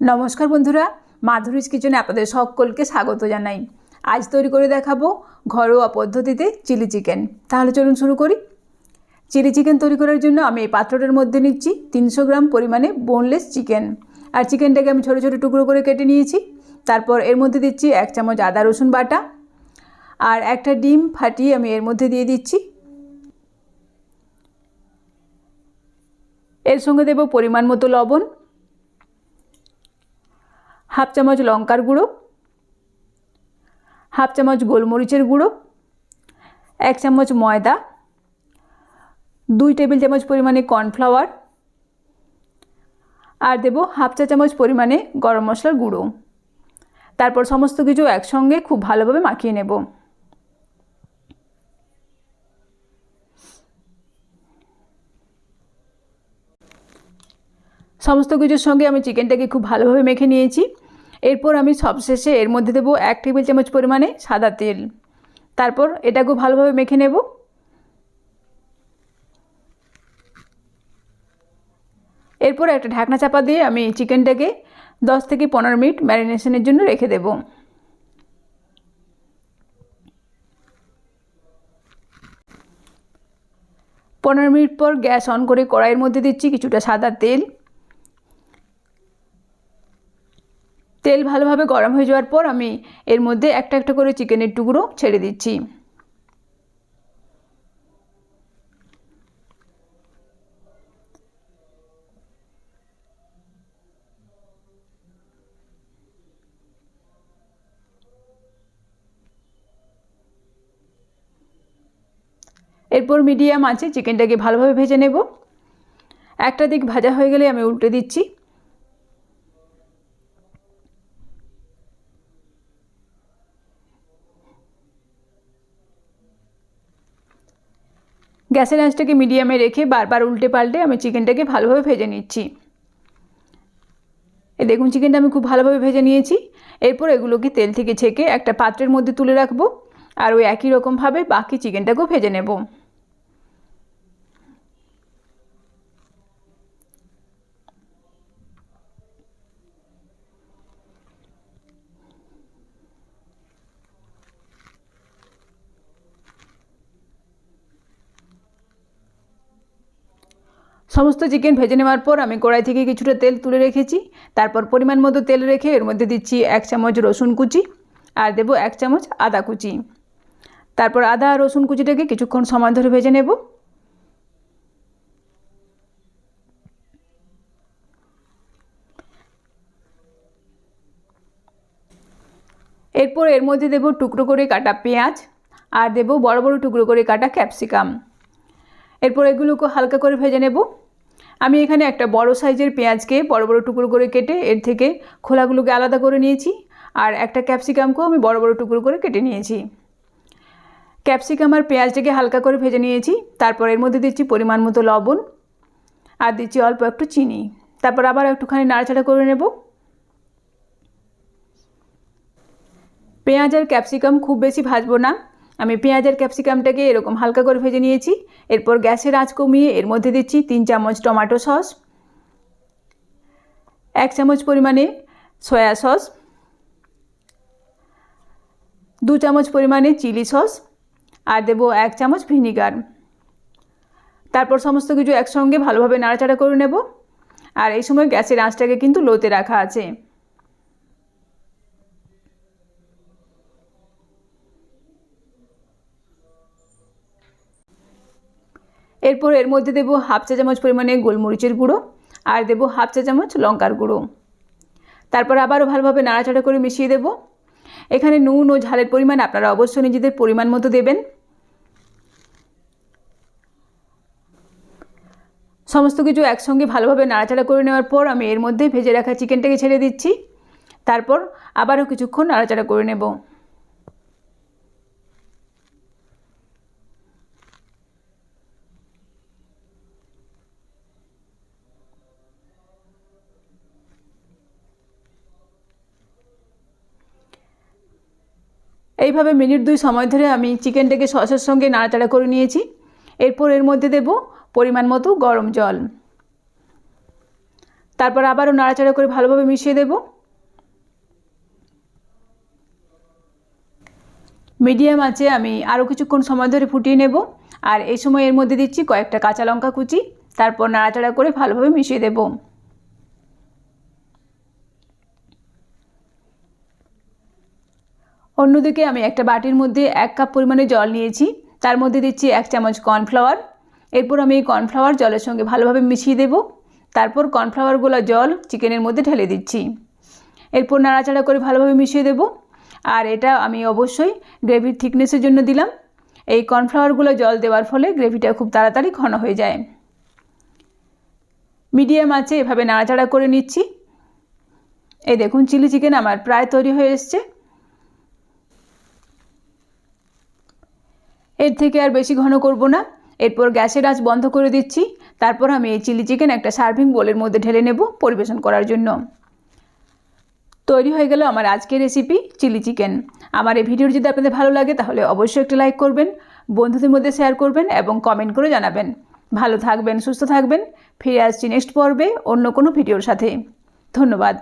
নমস্কার বন্ধুরা, মাধুরীজ কিচেনে আপনাদের সকলকে স্বাগত জানাই। আজ তৈরি করে দেখাবো ঘরোয়া পদ্ধতিতে চিলি চিকেন। তাহলে চলুন শুরু করি। চিলি চিকেন তৈরি করার জন্য আমি এই পাত্রটার মধ্যে নিচ্ছি তিনশো গ্রাম পরিমাণে বোনলেস চিকেন আর চিকেনটাকে আমি ছোটো ছোটো টুকরো করে কেটে নিয়েছি। তারপর এর মধ্যে দিচ্ছি এক চামচ আদা রসুন বাটা। আর একটা ডিম ফাটিয়ে আমি এর মধ্যে দিয়ে দিচ্ছি। এর সঙ্গে দেব পরিমাণ মতো লবণ। হাফ চামচ লঙ্কার গুঁড়ো, হাফ চামচ গোলমরিচের গুঁড়ো, এক চামচ ময়দা, দুই টেবিল চামচ পরিমাণে কর্নফ্লাওয়ার আর দেব হাফ চা চামচ পরিমাণে গরম মশলার গুঁড়ো। তারপর সমস্ত কিছু একসঙ্গে খুব ভালোভাবে মাখিয়ে নেব। সমস্ত কিছুর সঙ্গে আমি চিকেনটাকে খুব ভালোভাবে মেখে নিয়েছি। এরপর আমি সবশেষে এর মধ্যে দেবো এক টেবিল চামচ পরিমাণে সাদা তেল। তারপর এটাকেও ভালোভাবে মেখে নেব। এরপর একটা ঢাকনা চাপা দিয়ে আমি চিকেনটাকে দশ থেকে পনেরো মিনিট ম্যারিনেশনের জন্য রেখে দেব। পনেরো মিনিট পর গ্যাস অন করে কড়াইয়ের মধ্যে দিচ্ছি কিছুটা সাদা তেল। তেল ভালোভাবে গরম হয়ে যাওয়ার পর আমি এর মধ্যে একটা একটা করে চিকেনের টুকরো ছেড়ে দিচ্ছি। এরপর মিডিয়াম আছে চিকেনটাকে ভালোভাবে ভেজে নেব। একটা দিক ভাজা হয়ে গেলে আমি উল্টে দিচ্ছি। গ্যাসের আঁচটাকে মিডিয়ামে রেখে বারবার উল্টে পাল্টে আমি চিকেনটাকে ভালোভাবে ভেজে নিচ্ছি। এ দেখুন, চিকেনটা আমি খুব ভালোভাবে ভেজে নিয়েছি। এরপর এগুলোকে তেল থেকে ছেঁকে একটা পাত্রের মধ্যে তুলে রাখব। আর ওই একই রকমভাবে বাকি চিকেনটাকেও ভেজে নেব। সমস্ত চিকেন ভেজে নেওয়ার পর আমি কড়াই থেকে কিছুটা তেল তুলে রেখেছি। তারপর পরিমাণ মতো তেল রেখে এর মধ্যে দিচ্ছি এক চামচ রসুন কুচি আর দেবো এক চামচ আদা কুচি। তারপর আদা আর রসুন কুচিটাকে কিছুক্ষণ সময় ধরে ভেজে নেব। এরপর এর মধ্যে দেব টুকরো করে কাটা পেঁয়াজ আর দেব বড় বড় টুকরো করে কাটা ক্যাপসিকাম। এরপর এগুলোকে হালকা করে ভেজে নেব। আমি এখানে একটা বড় সাইজের পেঁয়াজকে বড় বড় টুকরো করে কেটে এর থেকে খোলাগুলোকে আলাদা করে নিয়েছি। আর একটা ক্যাপসিকামকেও আমি বড় বড় টুকরো করে কেটে নিয়েছি। ক্যাপসিকাম আর পেঁয়াজটাকে হালকা করে ভেজে নিয়েছি। তারপর এর মধ্যে দিচ্ছি পরিমাণ মতো লবণ। আর দিচ্ছি অল্প একটু চিনি। তারপর আবার একটুখানি নাড়াচাড়া করে নেব। পেঁয়াজ আর ক্যাপসিকাম খুব বেশি ভাজবো না। আমি পেঁয়াজ আর ক্যাপসিকামটাকে এরকম হালকা করে ভেজে নিয়েছি। এরপর গ্যাসের আঁচ কমিয়ে এর মধ্যে দিচ্ছি তিন চামচ টমেটো সস, এক চামচ পরিমাণে সয়া সস, দু চামচ পরিমাণে চিলি সস আর দেবো এক চামচ ভিনিগার। তারপর সমস্ত কিছু একসঙ্গে ভালোভাবে নাড়াচাড়া করে নেব। আর এই সময় গ্যাসের আঁচটাকে কিন্তু লোতে রাখা আছে। এরপর এর মধ্যে দেবো হাফ চা চামচ পরিমাণে গোলমরিচের গুঁড়ো আর দেবো হাফ চা চামচ লঙ্কার গুঁড়ো। তারপর আবারও ভালোভাবে নাড়াচাড়া করে মিশিয়ে দেব। এখানে নুন ও ঝালের পরিমাণ আপনারা অবশ্যই নিজেদের পরিমাণ মতো দেবেন। সমস্ত কিছু একসঙ্গে ভালোভাবে নাড়াচাড়া করে নেওয়ার পর আমি এর মধ্যে ভেজে রাখা চিকেনটাকে ছেড়ে দিচ্ছি। তারপর আবারও কিছুক্ষণ নাড়াচাড়া করে নেব। এইভাবে মিনিট দুই সময় ধরে আমি চিকেনটাকে সসের সঙ্গে নাড়াচাড়া করে নিয়েছি। এরপর এর মধ্যে দেব পরিমাণ মতো গরম জল। তারপর আবারও নাড়াচাড়া করে ভালোভাবে মিশিয়ে দেব। মিডিয়াম আছে আমি আরও কিছুক্ষণ সময় ধরে ফুটিয়ে নেব। আর এই সময় এর মধ্যে দিচ্ছি কয়েকটা কাঁচা লঙ্কা কুচি। তারপর নাড়াচাড়া করে ভালোভাবে মিশিয়ে দেব। অন্যদিকে আমি একটা বাটির মধ্যে এক কাপ পরিমাণে জল নিয়েছি। তার মধ্যে দিচ্ছি এক চামচ কর্নফ্লাওয়ার। এরপর আমি এই কর্নফ্লাওয়ার জলের সঙ্গে ভালোভাবে মিশিয়ে দেব। তারপর কর্নফ্লাওয়ারগুলো জল চিকেনের মধ্যে ঢেলে দিচ্ছি। এরপর নাড়াচাড়া করে ভালোভাবে মিশিয়ে দেব। আর এটা আমি অবশ্যই গ্রেভির থিকনেসের জন্য দিলাম। এই কর্নফ্লাওয়ারগুলো জল দেওয়ার ফলে গ্রেভিটা খুব তাড়াতাড়ি ঘন হয়ে যায়। মিডিয়াম আছে এভাবে নাড়াচাড়া করে নিচ্ছি। এই দেখুন, চিলি চিকেন আমার প্রায় তৈরি হয়ে এসছে। এর থেকে আর বেশি ঘন করব না। এরপর গ্যাসের আঁচ বন্ধ করে দিচ্ছি। তারপর আমি এই চিলি চিকেন একটা সার্ভিং বোলের মধ্যে ঢেলে নেব পরিবেশন করার জন্য। তৈরি হয়ে গেল আমার আজকের রেসিপি চিলি চিকেন। আমার এই ভিডিওটি যদি আপনাদের ভালো লাগে তাহলে অবশ্যই একটি লাইক করবেন, বন্ধুদের মধ্যে শেয়ার করবেন এবং কমেন্ট করে জানাবেন। ভালো থাকবেন, সুস্থ থাকবেন। ফিরে আসছি নেক্সট পর্বে অন্য কোনো ভিডিওর সাথে। ধন্যবাদ।